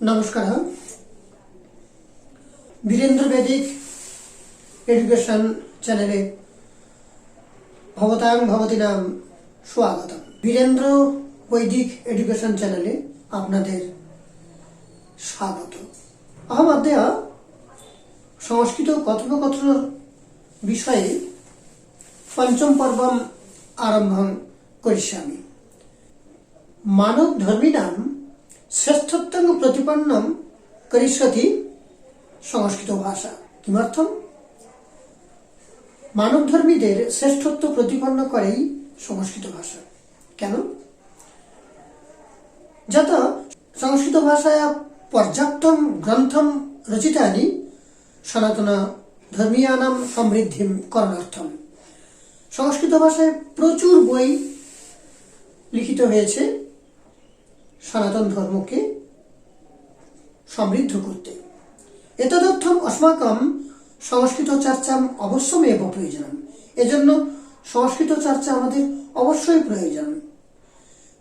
নমস্কার। বীরেন্দ্র বেদিক এডুকেশন চ্যানেলে ভবতাম ভবতী নাম স্বাগত বীরেন্দ্র বৈদিক এডুকেশন চ্যানেলে আপনাদের স্বাগত। আহমাদ্দেয়া সংস্কৃত কথোপকথন বিষয়ে পঞ্চম পর্ব আরম্ভ আরম্ভম আমি মানব ধর্মী নাম শ্রেষ্ঠত্বং প্রতিপন্নম করিষ্যতি সংস্কৃত ভাষা। কিমর্থম? মানব ধর্মীদের শ্রেষ্ঠত্ব প্রতিপন্ন করেই সংস্কৃত ভাষা। কেন? যত সংস্কৃত ভাষায় পর্যাপ্তম গ্রন্থম রচিতানি, সনাতন ধর্মীয়ানাম সমৃদ্ধিম করণার্থম। সংস্কৃত ভাষায় প্রচুর বই লিখিত হয়েছে। সনাতন ধর্মকে সমৃদ্ধ করতে। এতদর্থম অস্মাকম সংস্কৃত চর্চাম অবশ্যমেব প্রয়োজন এজন্য সংস্কৃত চর্চা আমাদের অবশ্যই প্রয়োজন।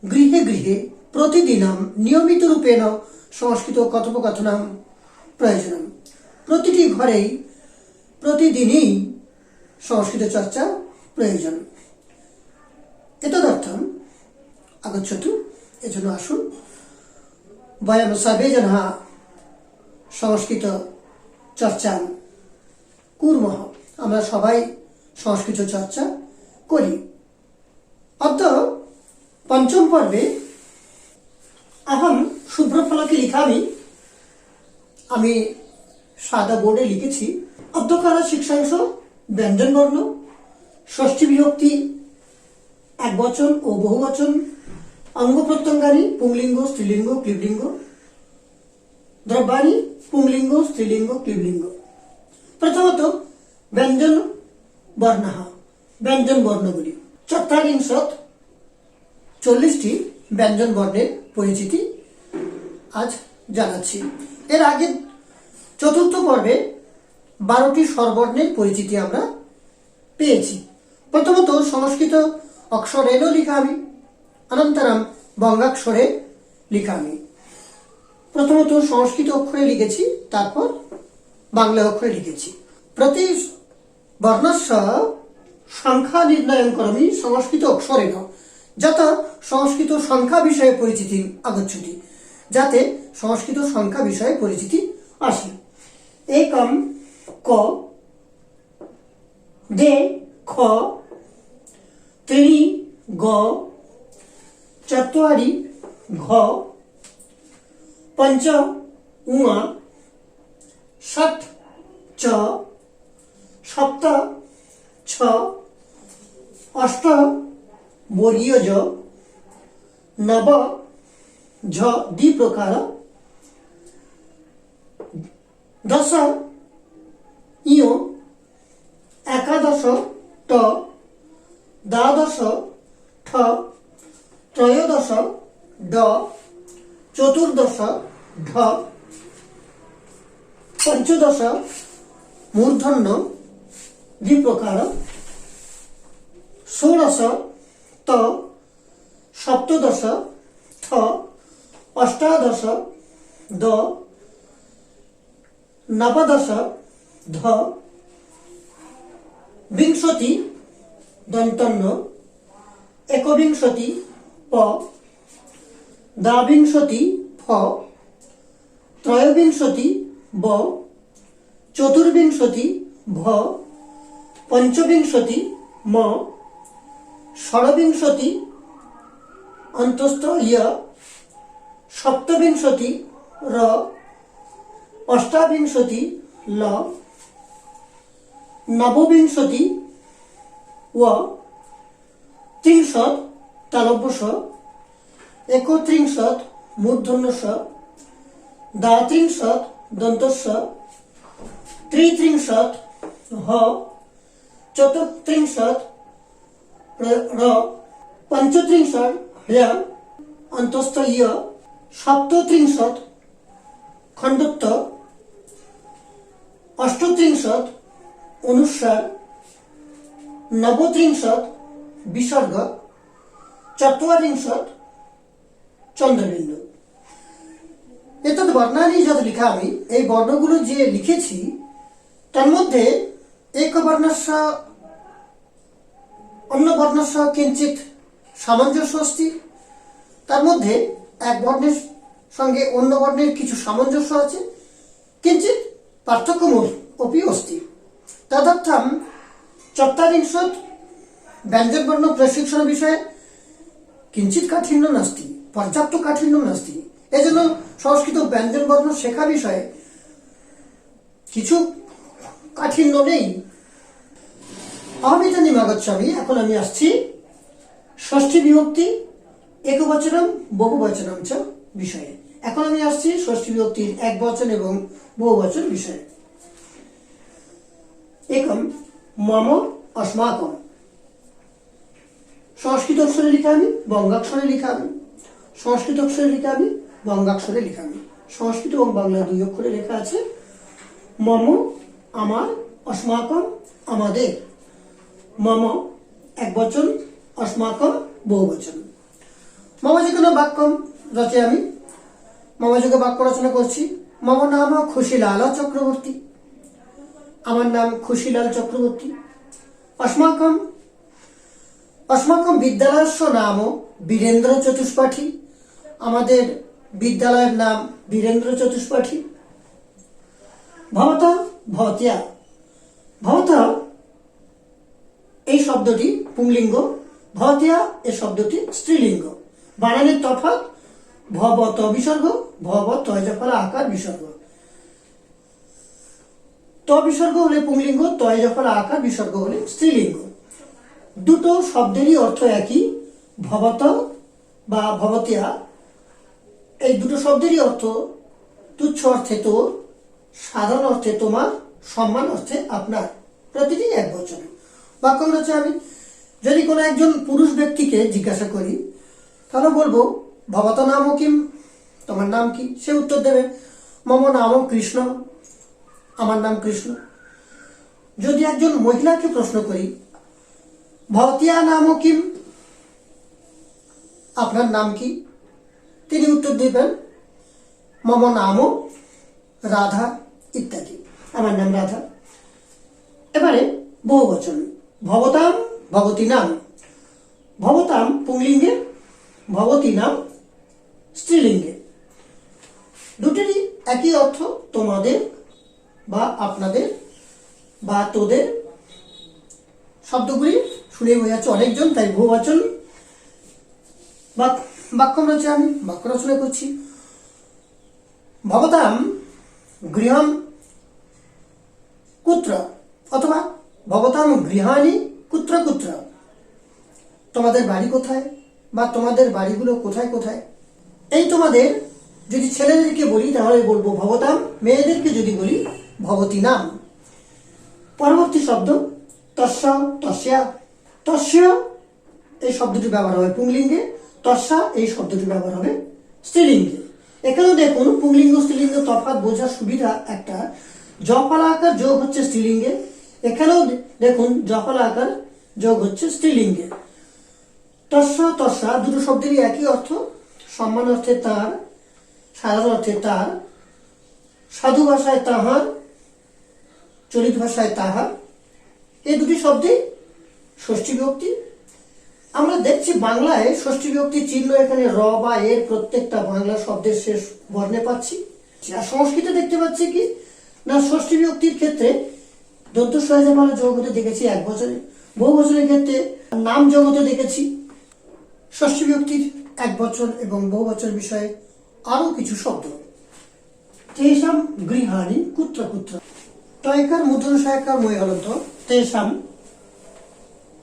গৃহে গৃহে প্রতিদিনম নিয়মিত রূপেণ সংস্কৃত কথোপকথনম প্রয়োজন প্রতিটি ঘরেই প্রতিদিনই সংস্কৃত চর্চা প্রয়োজন। এতদর্থম আগচ্ছতু এজন্য আসুন। বয়ম সাবে জনা সংস্কৃত চর্চা কুর্মঃ। আমরা সবাই সংস্কৃত চর্চা করি। অত পঞ্চম পর্বে এখন শুভ্রফলকে লিখামি আমি সাদা বোর্ডে লিখেছি। অধ্যকার শিক্ষাংশ, ব্যঞ্জনবর্ণ, ষষ্ঠী বিভক্তি এক বচন ও বহু বচন অঙ্গ প্রত্যঙ্গানি, পুংলিঙ্গ, স্ত্রীলিঙ্গ, ক্লিবলিঙ্গ। দ্রব্যাণী, পুংলিঙ্গ, স্ত্রীলিঙ্গ, ক্লিবলিঙ্গ। প্রথমত, ব্যঞ্জন বর্ণ ব্যঞ্জন বর্ণগুলি। চত্বারিংশত চল্লিশটি ব্যঞ্জন বর্ণের পরিচিতি আজ জানাচ্ছি। এর আগে চতুর্থ পর্বে বারোটি স্বরবর্ণের পরিচিতি আমরা পেয়েছি। প্রথমত সংস্কৃত অক্ষরেণও লিখামি অনন্তরম বঙ্গাক্ষরে লিখামি। প্রথমত সংস্কৃত অক্ষরে লিখেছি, তারপর বাংলা অক্ষরে লিখেছি। প্রতি বর্ণস্য সংখ্যা নির্ণয়ন করমি সংস্কৃত অক্ষরেণ, যথা সংস্কৃত সংখ্যা বিষয়ে পরিচিতি আগচ্ছতি, যাতে সংস্কৃত সংখ্যা বিষয়ে পরিচিতি আসে। একম ক, দে, খ ত্রিণি গ চত্বারি ঘ পঞ্চ উমা ষট চ সপ্ত ছ অষ্ট বর্গীয় জ নব ঝ দ্বি প্রকার দশ ইয় একাদশ ট দ্বাদশ ঠ ত্রয়োদশ, ড, চতুর্দশ ঢ পঞ্চদশ মূর্ধন্য দ্বিপ্রকার, ষোড়শ, ত, সপ্তদশ, থ, অষ্টাদশ, দ, নবদশ, ধ, বিংশতি দন্তন্য একবিংশতি দ্বাবিংশতি ফ, ত্রয়োবিংশতি ব, চতুর্বিংশতি ভ, পঞ্চবিংশতি ম, ষড়বিংশতি অন্তস্থ ইয় সপ্তবিংশতি র, অষ্টাবিংশতি ল, নববিংশতি ও ত্রিংশত তালব্যস একত্রিংশত মূর্ধন্যস দ্বাত্রিংশত দন্তস্য ত্রিত্রিংশত হ চতুর্থিংশত র পঞ্চত্রিংশত হ্য অন্তস্থ ইয় সপ্তত্রিংশত খণ্ডত্ব অষ্টত্রিংশত অনুস্বার নবত্রিংশত বিসর্গ চত্বরিংশত চন্দ্রবিন্দু এতদ বর্ণানি যত লিখা আমি, এই বর্ণগুলো যে লিখেছি, তার মধ্যে এক বর্ণস্য, অন্য বর্ণস্য কিঞ্চিত সামঞ্জস্য তার মধ্যে এক বর্ণের সঙ্গে অন্য বর্ণের কিছু সামঞ্জস্য আছে কিঞ্চিত পার্থক্যমূল অপি অস্তি। তদর্থম চত্বারিংশত ব্যঞ্জনবর্ণ প্রশিক্ষণ বিষয়ে কিঞ্চিত কাঠিন্য নাস্তি। পর্যাপ্ত কাঠিন্য নাস্তি। এজন্য সংস্কৃত ব্যঞ্জনবর্ণ শেখা বিষয়ে কিছু কাঠিন্য নেই। অহমিতানি মাগচ্ছামি এখন আমি আসছি ষষ্ঠী বিভক্তি, একবচনম বহু বচনম চ বিষয়ে। এখন আমি আসছি ষষ্ঠী বিভক্তির এক বচন এবং বহু বচন বিষয়ে। একম, মম, অস্মাকম। সংস্কৃত অক্ষরে লিখামি বঙ্গাক্ষরে লিখামি সংস্কৃত অক্ষরে লিখামি বঙ্গাক্ষরে লিখামি সংস্কৃত এবং বাংলা দুই অক্ষরে লেখা আছে, মম আমার অস্মাকম আমাদের। মম এক বচন, অস্মাকম বহু বচন। মম যে কোনো বাক্যম রচে আমি। মম যোগে বাক্য রচনা করছি। মম নাম খুশিলাল চক্রবর্তী। আমার নাম খুশিলাল চক্রবর্তী। অস্মাকম অস্মাকম বিদ্যালয়স্য নাম বীরেন্দ্র চতুষ্পাঠী। আমাদের বিদ্যালয়ের নাম বীরেন্দ্র চতুষ্পাঠী। ভবত ভবতিয়া। ভবত এই শব্দটি পুংলিঙ্গ, ভবতিয়া এই শব্দটি স্ত্রীলিঙ্গ। বানানের তফাৎ, ভবত বিসর্গ ভব তয়জফলা আকার বিসর্গ। ত বিসর্গ হলে পুংলিঙ্গ, তয়জফলা আকার বিসর্গ হলে স্ত্রীলিঙ্গ। দুটো শব্দেরই অর্থ একই, ভবত বা ভবতিয়া। এই দুটো শব্দেরই অর্থ তুচ্ছ অর্থে তোর, সাধারণ অর্থে তোমার, সম্মান অর্থে আপনার। প্রতিটি এক বচন। বাক্য হচ্ছে আমি যদি কোনো একজন পুরুষ ব্যক্তিকে জিজ্ঞাসা করি, তাহলে বলব, ভবত নাম কিম? তোমার নাম কি? সে উত্তর দেবে, মম নাম কৃষ্ণ, আমার নাম কৃষ্ণ। যদি একজন মহিলাকে প্রশ্ন করি, ভবতিয়া নাম কিম? আপনার নাম কি? তিনি উত্তর দিবেন, মম নাম, রাধা ইত্যাদি। আমার নাম রাধা। এবারে বহু বচন ভবতাম, ভবতী নাম। ভবতাম পুংলিঙ্গে, ভবতী নাম স্ত্রীলিঙ্গে। দুটিরই একই অর্থ তোমাদের বা আপনাদের বা তোদের। শব্দগুলি শুনে বোঝা যাচ্ছে অনেকজন, তাই বহুবচন বাক- বাক্য রচনা আমি বাক্য রচনা করছি ভবতাম গৃহম কুত্র অথবা ভবতাম গৃহাণী কুত্র কুত্র তোমাদের বাড়ি কোথায় বা তোমাদের বাড়িগুলো কোথায় কোথায়? এই তোমাদের যদি ছেলেদেরকে বলি, তাহলে বলব ভবতাম, মেয়েদেরকে যদি বলি, ভবতী নাম। পরবর্তী শব্দ, তস্য, তস্যা। তস্য, এই শব্দটি ব্যবহার হবে পুংলিঙ্গে। তস্যা এই শব্দটি ব্যবহার হবে স্ত্রীলিঙ্গে। এখানেও দেখুন, পুংলিঙ্গ, স্ত্রীলিঙ্গ তফাৎ বোঝার সুবিধা একটা। জফলা আকার যোগ হচ্ছে স্ত্রীলিঙ্গে। এখানেও দেখুন, জফলা আকার যোগ হচ্ছে স্ত্রীলিঙ্গে। তস্য তস্যা দুটো শব্দেরই একই অর্থ। সম্মান অর্থে তার, সাধারণ অর্থে তার। সাধু ভাষায় তাহার, চলিত ভাষায় তাহার। এই দুটি শব্দে ষষ্ঠী বিভক্তি। আমরা দেখছি বাংলায় ষষ্ঠী বিভক্তি চিহ্ন এখানে র বা এর প্রত্যেকটা বাংলা শব্দের শেষ বর্ণে পাচ্ছি। আর সংস্কৃতে দেখতে পাচ্ছি কি? না, ষষ্ঠী বিভক্তির ক্ষেত্রে দন্ত সহজে যোগ জগতে দেখেছি এক বছরে। বহু বছরের ক্ষেত্রে নাম জগতে দেখেছি ষষ্ঠী বিভক্তির এক বছর এবং বহু বছর বিষয়ে আরও কিছু শব্দ। তেষাম গৃহাণী কুত্র কুত্র। তয়কার মুদ্রণ সহায়কার মই হলন্ত তেষাম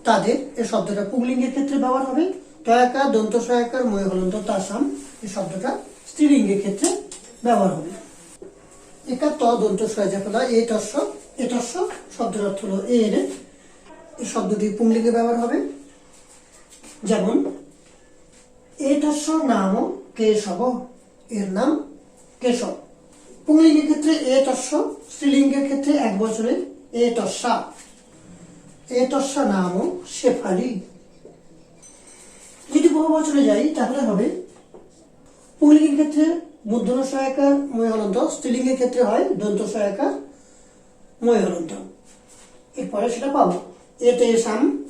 তাদের এই শব্দটা পুংলিঙ্গের ক্ষেত্রে ব্যবহার হবে। তয়াকার দন্ত সহায়কার মই হলন্ত তাসাম এই শব্দটা স্ত্রীলিঙ্গের ক্ষেত্রে ব্যবহার হবে। একা ত, দন্ত সহায়জা ফেলা এ তস্য এ তস্য শব্দের অর্থ হলো এর এই শব্দটি পুংলিঙ্গে ব্যবহার হবে। যেমন এতস্য নাম, কেশব, এর নাম কেশব। পুংলিঙ্গের ক্ষেত্রে এ তস্য স্ত্রীলিঙ্গের ক্ষেত্রে এক বছরে এ তস্যা এ তস্যা নাম শেফালি। যদি বহু বছরে যাই, তাহলে হবে। পুংলিঙ্গের ক্ষেত্রে মূর্ধন্য সহায়কার ময় হলন্ত স্ত্রীলিঙ্গের ক্ষেত্রে হয় দন্ত সহায়কার ময় হলন্ত এরপরে সেটা পাবো। এতে সাম,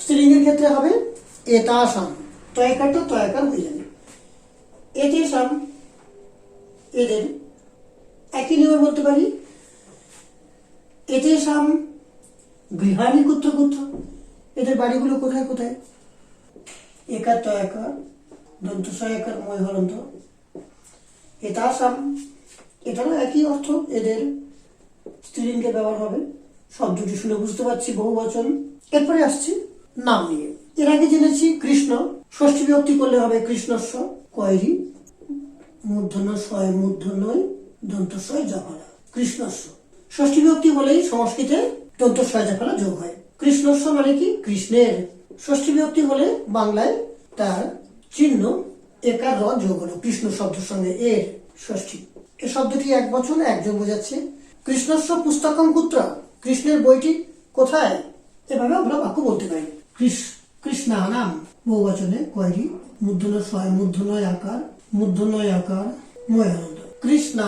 স্ত্রীলিঙ্গের ক্ষেত্রে হবে এতা সাম। তয়কারটা তয়াকার হয়ে যাবে। এতে সাম, এদের একই নিয়মে বলতে পারি। এতে সাম গৃহাণী কুত্র কুত্র এদের বাড়িগুলো কোথায় কোথায়? একার তয়াকার দন্ত সহায়কার ময় হলন্ত এতাসাম এটারও একই অর্থ এদের স্ত্রীলিঙ্গে ব্যবহার হবে। শব্দটি শুনে বুঝতে পারছি বহু বচন। এরপরে আসছি। নাম নিয়ে। এর আগে জেনেছি কৃষ্ণ। ষষ্ঠী বিভক্তি করলে হবে কৃষ্ণস্ব কয়রি মূর্ধন্য স্বয় মূর্ধন্যয় দন্তস্বয় জফলা কৃষ্ণস্ব। ষষ্ঠী বিভক্তি হলেই সংস্কৃতে দন্তস্বয় জফলা যোগ হয়। কৃষ্ণস্ব মানে কি? কৃষ্ণের। ষষ্ঠী বিভক্তি হলে বাংলায় তার চিহ্ন একার র যোগ হলো। কৃষ্ণ শব্দের সঙ্গে এর ষষ্ঠী। এ শব্দটি এক বছর একজন বোঝাচ্ছে। কৃষ্ণস্ব পুস্তকম কুত্র। কৃষ্ণের বইটি কোথায়? এভাবে আমরা বাক্য বলতে পারি। কৃষ- কৃষ্ণা নাম বহু বচনে কয়রি মূর্ধন্য আকার মূর্ধনয় আকার ময় আনন্দ কৃষ্ণা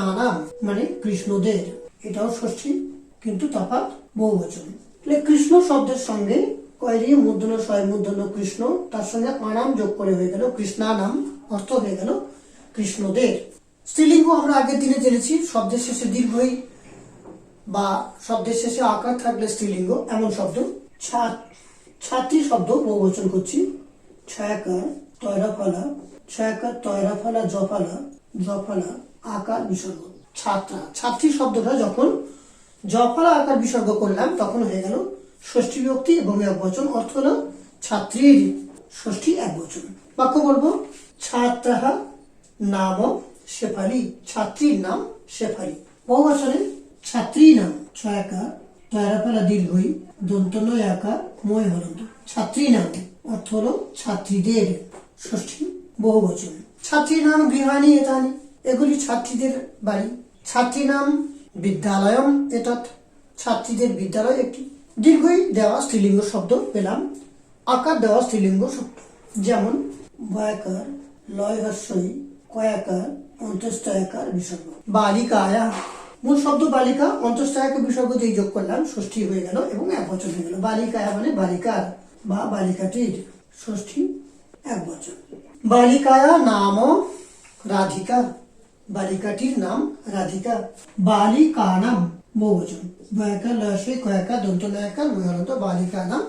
মানে কৃষ্ণদের। এটাও ষষ্ঠী, কিন্তু তফাৎ বহু বচন তাহলে কৃষ্ণ শব্দের সঙ্গে কয়রি মূর্ধন্য ছয় মূর্ধন্য, কৃষ্ণ, তার সঙ্গে আনাম যোগ করে হয়ে গেল কৃষ্ণা নাম অর্থ হয়ে গেল কৃষ্ণদের। স্ত্রীলিঙ্গ আমরা আগের দিনে জেনেছি, শব্দের শেষে দীর্ঘই বা শব্দের শেষে আকার থাকলে স্ত্রীলিঙ্গ, এমন শব্দ। ছাত্রী শব্দ বহুবচন করছি। ছায়াকার তয়রাফলা ছায়াকার তয়রাফলা জফালা জফালা, আকার বিসর্গ ছাত্রা, ছাত্রী শব্দটা যখন জফালা আকার বিসর্গ করলাম, তখন হয়ে গেল ষষ্ঠী বিভক্তি এবং এক বচন। অর্থ হল ছাত্রীর ষষ্ঠী এক বচন। বাক্য বলব ছাত্রাহা নাম শেফালি। ছাত্রীর নাম শেফালি। বহু বছরে ছাত্রী নাম। ছয়াকার তয়ারাপালা দীর্ঘই দন্তনয় আকার ময় হলন্ত ছাত্রী নাম। অর্থ হলো ছাত্রীদের ষষ্ঠী বহু বচন। ছাত্রী নাম গৃহাণী এতানি। এগুলি ছাত্রীদের বাড়ি। ছাত্রী নাম বিদ্যালয়ম এতৎ ছাত্রীদের বিদ্যালয় একটি দীর্ঘই দেওয়া স্ত্রীলিঙ্গ শব্দ পেলাম, আকার দেওয়া স্ত্রীলিঙ্গ শব্দ। যেমন, বয়াকার লয় কয়াকার অন্তস্তয়াকার বিসর্গ। বালিকায়া, মূল শব্দ বালিকা অন্তস্তয়াকে বিসর্গ দিয়ে যোগ করলাম, ষষ্ঠী হয়ে গেল এবং এক বছর হয়ে গেল। বালিকায়া মানে বালিকার বা বালিকাটির ষষ্ঠী এক বছর। বালিকায়া নাম রাধিকা। বালিকাটির নাম রাধিকা। বালিকা নাম বহুবচন বয়াকা লয়সে কয়াকা দন্ত বালিকা নাম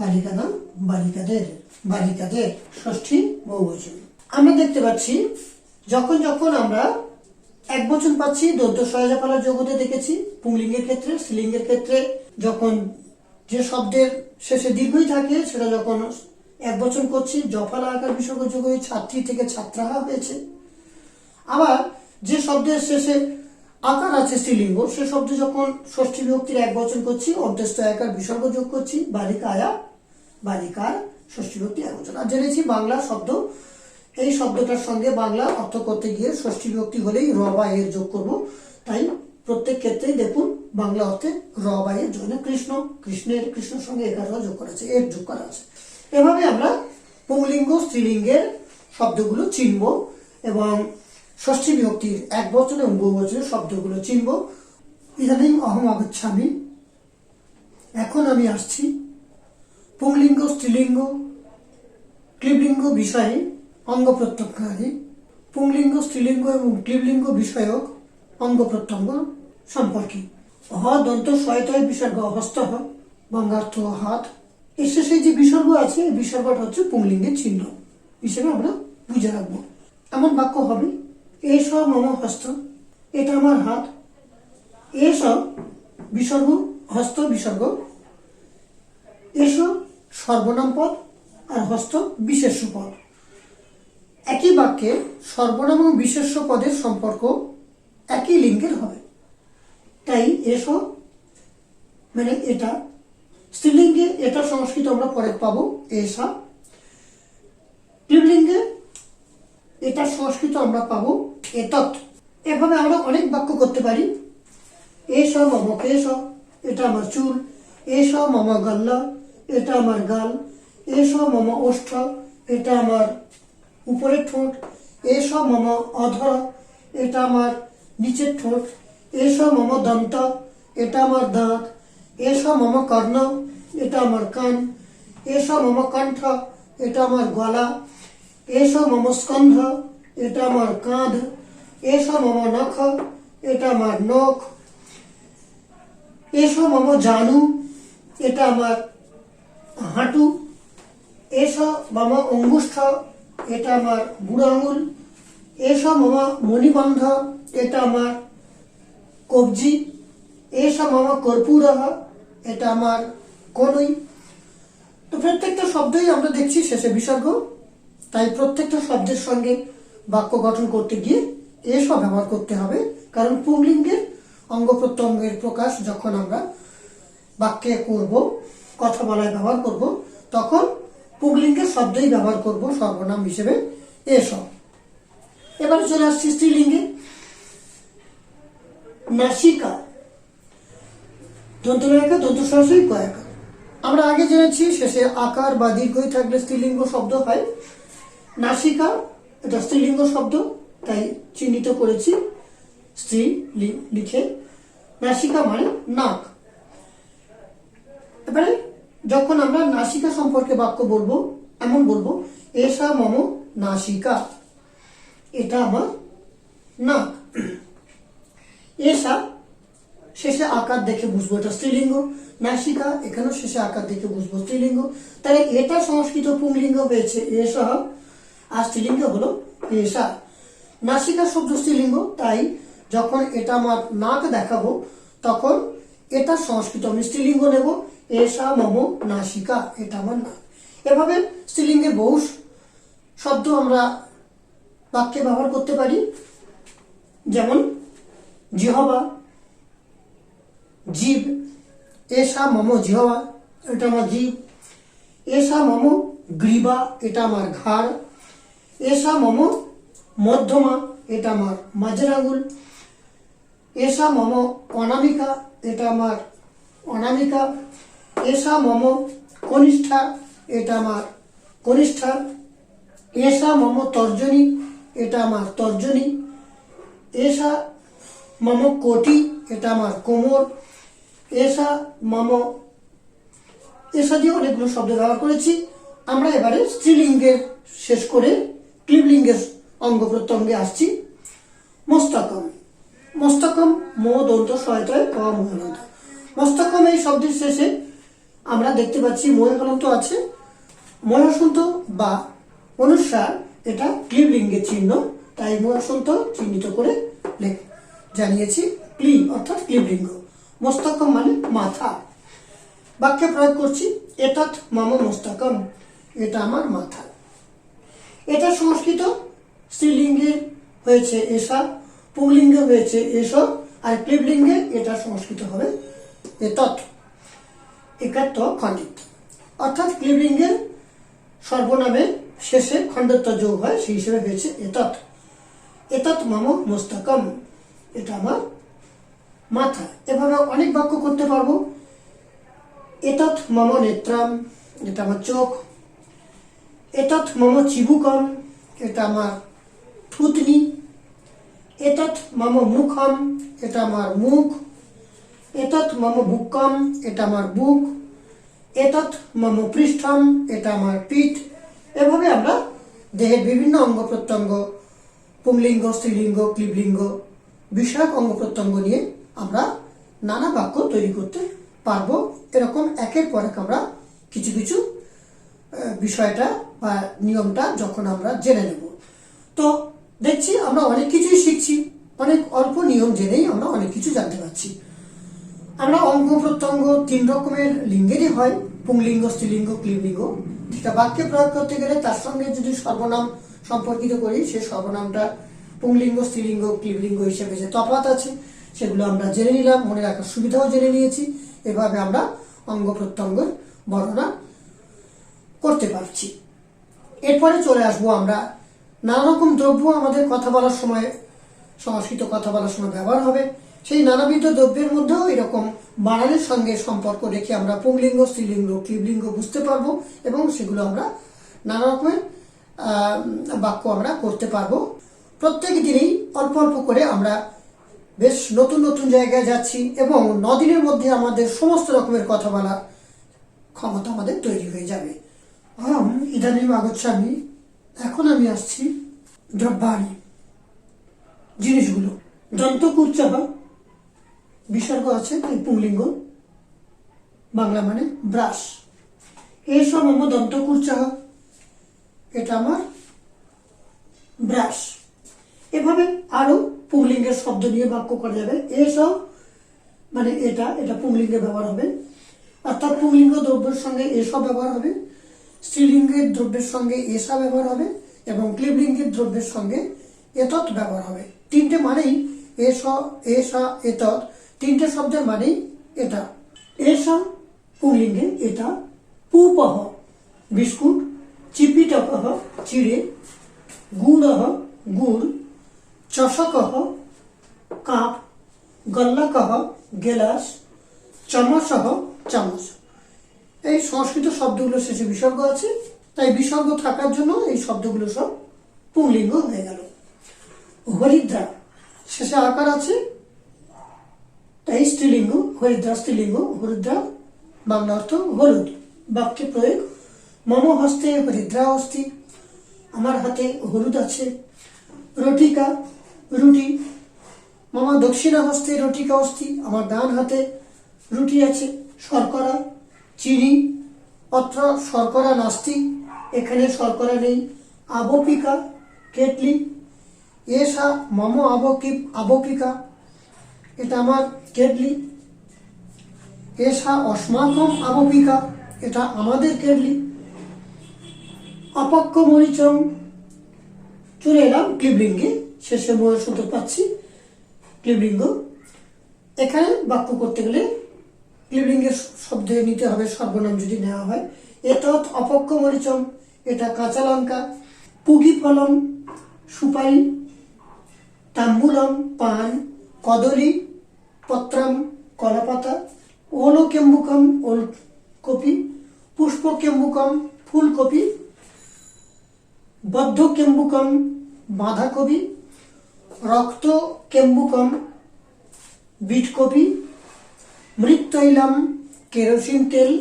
বালিকা নাম বালিকাদের বালিকাদের ষষ্ঠী বহুবচন। আমরা দেখতে পাচ্ছি, যখন যখন আমরা এক বচন পাচ্ছি দন্ত সহায়জাপালা জগতে দেখেছি, পুংলিঙ্গের ক্ষেত্রে, স্ত্রীলিঙ্গের ক্ষেত্রে, যখন যে শব্দের শেষে দীর্ঘই থাকে, সেটা যখন এক বচন করছি, জফালা আকার বিসর্গ যোগ হয়ে ছাত্রী থেকে ছাত্রাহা হয়েছে। আবার যে শব্দের শেষে আকার আছে স্ত্রীলিঙ্গ, সে শব্দ যখন ষষ্ঠী বিভক্তির এক বচন করছি অর্ধস্থ একার বিসর্গ যোগ করছি, বালিকা আয়া, বালিকার ষষ্ঠী বিভক্তি এক বচন। আর জেনেছি বাংলা শব্দ, এই শব্দটার সঙ্গে বাংলা অর্থ করতে গিয়ে ষষ্ঠী বিভক্তি হলেই র বা এর যোগ করব। তাই প্রত্যেক ক্ষেত্রেই দেখুন বাংলা অর্থে র বা এর জন্য কৃষ্ণ, কৃষ্ণের কৃষ্ণের সঙ্গে একার র যোগ করা আছে, এর যোগ করা আছে। এভাবে আমরা পুংলিঙ্গ, স্ত্রীলিঙ্গের শব্দগুলো চিনব এবং ষষ্ঠী বিভক্তির এক বচন এবং বহু বচনের শব্দগুলো চিনব। ইদানিং অহম আগচ্ছামি এখন আমি আসছি পুংলিঙ্গ, স্ত্রীলিঙ্গ, ক্লিবলিঙ্গ বিষয়ে অঙ্গ প্রত্যঙ্গাদি। পুংলিঙ্গ, স্ত্রীলিঙ্গ এবং ক্লিবলিঙ্গ বিষয়ক অঙ্গ প্রত্যঙ্গ সম্পর্কে। হ দন্ত শয়তয় বিসর্গ হস্ত বঙ্গার্থ হাত এর শেষে যে বিসর্গ আছে, এই বিসর্গটা হচ্ছে পুংলিঙ্গের চিহ্ন। হিসেবে আমরা বুঝে রাখব। এমন বাক্য হবে এস মম হস্ত, এটা আমার হাত। এস বিসর্গ, হস্ত বিসর্গ। এসো সর্বনাম পদ আর হস্ত বিশেষ্য পদ। একই বাক্যে সর্বনাম এবং বিশেষ্য পদের সম্পর্ক একই লিঙ্গের হবে। তাই এসব মানে এটা। স্ত্রীলিঙ্গে এটা সংস্কৃত আমরা পরে পাবো, এসা। স্ত্রীলিঙ্গে এটা সংস্কৃত আমরা পাবো এতৎ এভাবে আমরা অনেক বাক্য করতে পারি। এস মম কেশ এটা আমার চুল। এস মম গাল্লা, এটা আমার গাল। এস মম ওষ্ঠ, এটা আমার উপরের ঠোঁট। এস মম অধর, এটা আমার নিচের ঠোঁট। এস মম দন্ত, এটা আমার দাঁত। এস মম কর্ণ, এটা আমার কান। এস মম কণ্ঠ, এটা আমার গলা। এস মম স্কন্ধ এটা আমার কাঁধ এসব মম নখ, এটা আমার নখ এসব মম জানু, এটা আমার হাঁটু এসব মম অঙ্গুষ্ঠ, এটা আমার বুড়ো আঙুল এসব মম মণিবন্ধ, এটা আমার কবজি, এসো আমার কর্পূর, এটা আমার কনুই। তো প্রত্যেকটা শব্দই আমরা দেখছি শেষে বিসর্গ, তাই প্রত্যেকটা শব্দের সঙ্গে বাক্য গঠন করতে গিয়ে এসব ব্যবহার করতে হবে। কারণ পুংলিঙ্গের অঙ্গ প্রত্যঙ্গের প্রকাশ যখন আমরা বাক্যে করব কথা বলায় ব্যবহার করব, তখন পুংলিঙ্গের শব্দই ব্যবহার করব সর্বনাম হিসেবে এসব। এবারে চলে আসছি স্ত্রীলিঙ্গে। নাসিকা। দন্তনায়িকা দন্ত সরাসরি কয়াকা। আমরা আগে জেনেছি, শেষে আকার বা দীর্ঘই থাকলে স্ত্রীলিঙ্গ শব্দ হয়। নাসিকা এটা স্ত্রীলিঙ্গ শব্দ, তাই চিহ্নিত করেছি। স্ত্রী লিখে। নাসিকা মানে নাক। এবারে যখন আমরা নাসিকা সম্পর্কে বাক্য বলব, এমন বলব, এসা মম নাসিকা। এটা আমার নাক। এসা শেষে আকার দেখে বুঝব এটা স্ত্রীলিঙ্গ। নাসিকা এখানেও শেষে আকার দেখে বুঝব স্ত্রীলিঙ্গ। তাহলে এটা সংস্কৃত পুংলিঙ্গ হয়েছে। এসা আর স্ত্রীলিঙ্গ হলো এসা নাসিকা শব্দ স্ত্রীলিঙ্গ, তাই যখন এটা আমার নাক দেখাবো, তখন এটা সংস্কৃত আমি স্ত্রীলিঙ্গ নেব। এসা মম, নাসিকা, এটা আমার নাক। এভাবে স্ত্রীলিঙ্গের বহু শব্দ আমরা বাক্যে ব্যবহার করতে পারি। যেমন, জিহবা, জীব এসা মম, জিহবা, এটা আমার জীব। এসা মম, গ্রীবা, এটা আমার ঘাড়। এসা মম মধ্যমা, এটা আমার মাঝের আঙুল এসা মম অনামিকা, এটা আমার অনামিকা। এসা মম কনিষ্ঠা, এটা আমার কনিষ্ঠা। এসা মম তর্জনী, এটা আমার তর্জনী। এসা মম কোটি, এটা আমার কোমর। এসা মম, এসা দিয়ে অনেকগুলো শব্দ ব্যবহার করেছি। আমরা এবারে স্ত্রীলিঙ্গের শেষ করে ক্লিবলিঙ্গের অঙ্গ প্রত্যঙ্গে আসছি। মস্তকম। মস্তকম মো দন্ত সহায়তায় ক মহানন্ত মস্তকম এই শব্দের শেষে আমরা দেখতে পাচ্ছি মহানন্ত আছে। মহাসন্ত বা অনুসার এটা ক্লিবলিঙ্গের চিহ্ন, তাই মহাসন্ত চিহ্নিত করে লেখ, জানিয়েছি ক্লিব অর্থাৎ ক্লিবলিঙ্গ। মস্তকম মানে মাথা। বাক্যে প্রয়োগ করছি, এতৎ মম মস্তকম, এটা আমার মাথা। এটা সংস্কৃত স্ত্রীলিঙ্গে হয়েছে এসা পুংলিঙ্গে হয়েছে এসব, আর ক্লিবলিঙ্গে এটা সংস্কৃত হবে এ এতৎ একাত্ত খণ্ডিত। অর্থাৎ ক্লিবলিঙ্গের সর্বনামে শেষে খণ্ডত্ব যোগ হয়, সেই হিসেবে হয়েছে এতৎ এতৎ মম মস্তকম, এটা আমার মাথা। এভাবে অনেক বাক্য করতে পারব। এতৎ মম নেত্রাম, এটা আমার চোখ। এতৎ মম চিবুকম, এটা আমার থুতনি। এতৎ মম মুখম, এটা আমার মুখ। এতৎ মম বুকম এটা আমার বুক। এতৎ মম পৃষ্ঠম, এটা আমার পিঠ। এভাবে আমরা দেহের বিভিন্ন অঙ্গ প্রত্যঙ্গ, পুংলিঙ্গ, স্ত্রীলিঙ্গ ক্লিবলিঙ্গ বিষয়ক অঙ্গ প্রত্যঙ্গ নিয়ে আমরা নানা বাক্য তৈরি করতে পারব। এরকম একের পর এক আমরা কিছু কিছু বিষয়টা বা নিয়মটা যখন আমরা জেনে নেব। তো দেখছি আমরা অনেক কিছুই শিখছি, অনেক অল্প নিয়ম জেনেই আমরা অনেক কিছু জানতে পারছি। আমরা অঙ্গ প্রত্যঙ্গ তিন রকমের লিঙ্গেরই হয়, পুংলিঙ্গ, স্ত্রীলিঙ্গ, ক্লিবলিঙ্গ। সেটা বাক্যে প্রয়োগ করতে গেলে তার সঙ্গে যদি সর্বনাম সম্পর্কিত করি, সে সর্বনামটা পুংলিঙ্গ, স্ত্রীলিঙ্গ, ক্লিবলিঙ্গ হিসেবে যে তফাৎ আছে, সেগুলো আমরা জেনে নিলাম, মনে রাখার সুবিধাও জেনে নিয়েছি। এভাবে আমরা অঙ্গ, প্রত্যঙ্গের বর্ণনা করতে পারছি। এরপরে চলে আসব আমরা। নানা রকম দ্রব্য আমাদের কথা বলার সময়, সংস্কৃত কথা বলার সময় ব্যবহার হবে। সেই নানাবিধ দ্রব্যের মধ্যেও এরকম বানানের সঙ্গে সম্পর্ক রেখে আমরা পুংলিঙ্গ, স্ত্রীলিঙ্গ ক্লিবলিঙ্গ বুঝতে পারব এবং সেগুলো আমরা নানা রকমের বাক্য আমরা করতে পারব। প্রত্যেক দিনই অল্প অল্প করে আমরা বেশ নতুন নতুন জায়গায় যাচ্ছি এবং নদিনের মধ্যে আমাদের সমস্ত রকমের কথা বলার ক্ষমতা আমাদের তৈরি হয়ে যাবে। আম, ইদানিং আগচ্ছামি এখন আমি আসছি দ্রব্যাণী জিনিসগুলো। দন্তকুচ্চাহ বিসর্গ আছে তাই পুংলিঙ্গ। বাংলা মানে ব্রাশ। এইসব আমার দন্তকুচ্চাহ এটা আমার ব্রাশ। এভাবে আরও পুংলিঙ্গের শব্দ নিয়ে বাক্য করা যাবে। এসব মানে এটা এটা পুংলিঙ্গে ব্যবহার হবে। অর্থাৎ পুংলিঙ্গ দ্রব্যের সঙ্গে এসব ব্যবহার হবে। স্ত্রীলিঙ্গের দ্রব্যের সঙ্গে এসা ব্যবহার হবে এবং ক্লিবলিঙ্গের দ্রব্যের সঙ্গে এতৎ ব্যবহার হবে। তিনটে মানেই এস, এসা, এতৎ। তিনটে শব্দের মানেই এটা। এসা পুংলিঙ্গে এটা। পুপহ, বিস্কুট। চিপিটকহ চিড়ে। গুড়হ, গুড়। চষকহ, কাপ। গল্লাকহ, গেলাস। চামচহ চামচ এই সংস্কৃত শব্দগুলো শেষে বিসর্গ আছে, তাই বিসর্গ থাকার জন্য এই শব্দগুলো সব পুংলিঙ্গ হয়ে গেল। হরিদ্রা শেষে আকার আছে, তাই স্ত্রীলিঙ্গ হরিদ্রা স্ত্রীলিঙ্গ হরিদ্রা বাংলা অর্থ হলুদ। বাক্যে প্রয়োগ, মম হস্তে হরিদ্রা অস্তি, আমার হাতে হলুদ আছে। রটিকা, রুটি, মামা দক্ষিণা হস্তে রটিকা অস্তি, আমার ডান হাতে রুটি আছে, শর্করা। চিনি, অত্র শর্করা নাস্তি এখানে শর্করা নেই। আবপিকা, কেটলি, এসা, মম আবকি আবপিকা, এটা আমার কেটলি। এসা, অস্মাকম আবপিকা, এটা আমাদের কেটলি। অপক্ষ মরিচম চলে এলাম ক্লিবলিঙ্গে শেষে শুনতে পাচ্ছি ক্লিবলিঙ্গ এখানে বাক্য করতে গেলে ক্লিবলিঙ্গের শব্দে নিতে হবে, সর্বনাম যদি নেওয়া হয়। এতৎ অপক্ষ মরিচম, এটা কাঁচা লঙ্কা, পুগি ফলম, সুপারি, তাম্বুলম, পান, কদলী, পত্রাম, কলাপাতা ওলো কেম্বুকম ওলকপি পুষ্প কেম্বুকম ফুলকপি বদ্ধ কেম্বুকম বাঁধাকপি রক্ত কেম্বুকম বিটকপি মৃত্যৈলম, কেরোসিন তেল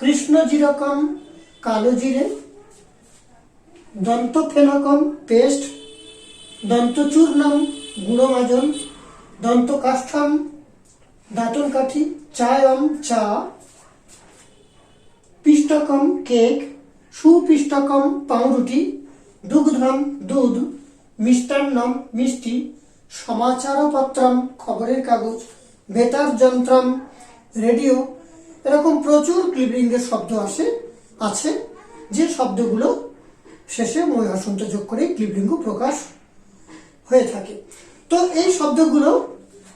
কৃষ্ণ জিরকম কালো জিরে দন্তফেনকম পেস্ট, দন্তচূর্ণম গুঁড়ো মাজন দন্তকাষ্ঠম দাঁতন কাঠি চায়ম, চা, পিষ্টকম, কেক, সুপিষ্টকম, পাউরুটি, দুগ্ধম, দুধ, মিষ্টান্নম, মিষ্টি, সমাচারপত্রম, খবরের কাগজ। বেতার যন্ত্রম, রেডিও, এরকম প্রচুর ক্লিবলিঙ্গের শব্দ আসে, আছে, যে শব্দগুলো শেষে মই হসন্ত যোগ করে ক্লিবলিঙ্গ প্রকাশ হয়ে থাকে। তো এই শব্দগুলো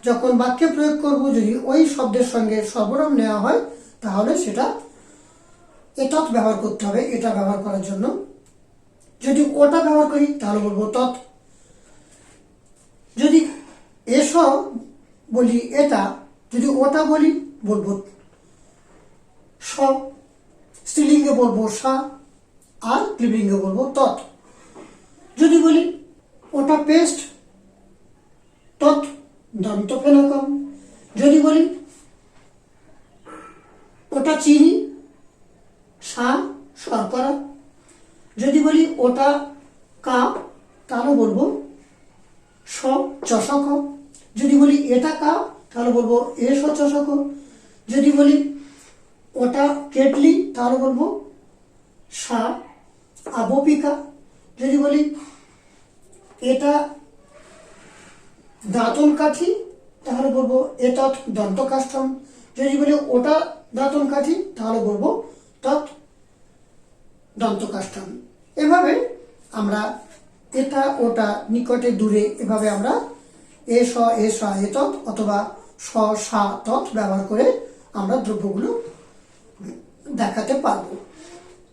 যখন বাক্যে প্রয়োগ করব, যদি ওই শব্দের সঙ্গে সর্বনাম নেওয়া হয়, তাহলে সেটা এতৎ ব্যবহার করতে হবে, এটা ব্যবহার করার জন্য। যদি ওটা ব্যবহার করি, তাহলে বলব তৎ। যদি এস বলি, এটা যদি ওটা বলি, বলব। স, স্ত্রীলিঙ্গে বলব সা, আর ক্লিবলিঙ্গে বলব তৎ। যদি বলি, ওটা পেস্ট, তৎ, দন্ত ফেনকম যদি বলি, ওটা চিনি, সা, শর্করা। যদি বলি, ওটা কাপ, তাহলে বলব স, চষক। যদি বলি এটা কাপ তাহলে বলব এ স চষক যদি বলি ওটা কেটলি, তাহলে বলব সা, আবপিকা। যদি বলি এটা দাঁতন কাঠি, তাহলে বলব এতৎ দন্তকাষ্ঠম। যদি বলি ওটা দাঁতন কাঠি, তাহলে বলব তৎ দন্তকাষ্ঠম। এভাবে আমরা এটা ওটা নিকটে দূরে এভাবে আমরা এ স এ স এতৎ অথবা স, সা, তৎ ব্যবহার করে আমরা দ্রব্যগুলো দেখাতে পারব।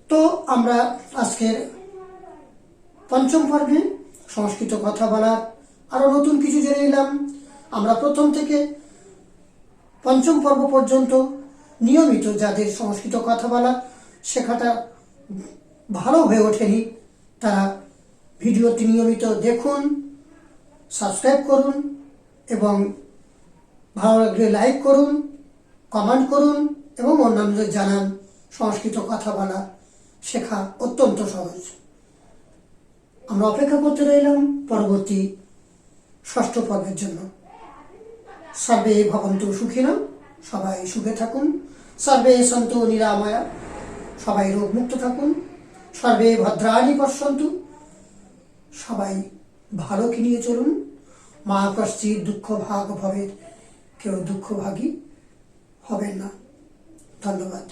তো আমরা আজকের পঞ্চম পর্বে সংস্কৃত কথা বলার আরও নতুন কিছু জেনে নিলাম। আমরা প্রথম থেকে পঞ্চম পর্ব পর্যন্ত নিয়মিত যাদের সংস্কৃত কথা বলা শেখাটা ভালো হয়ে ওঠেনি, তারা ভিডিওটি নিয়মিত দেখুন। সাবস্ক্রাইব করুন এবং ভালো লাগলে লাইক করুন, কমেন্ট করুন এবং অন্যান্যদের জানান সংস্কৃত কথা বলা শেখা অত্যন্ত সহজ। আমরা অপেক্ষা করতে রইলাম পরবর্তী ষষ্ঠ পর্বের জন্য। সর্বে ভবন্তু সুখিনা সবাই সুখে থাকুন। সর্বে সন্তু নিরাময়া, সবাই রোগমুক্ত থাকুন। সর্বে ভদ্রাণী পশ্যন্তু সবাই ভালো কি নিয়ে চলুন। মহাকাশী দুঃখ ভাগ ভবের কেউ দুঃখ ভাগী হবেন না। ধন্যবাদ।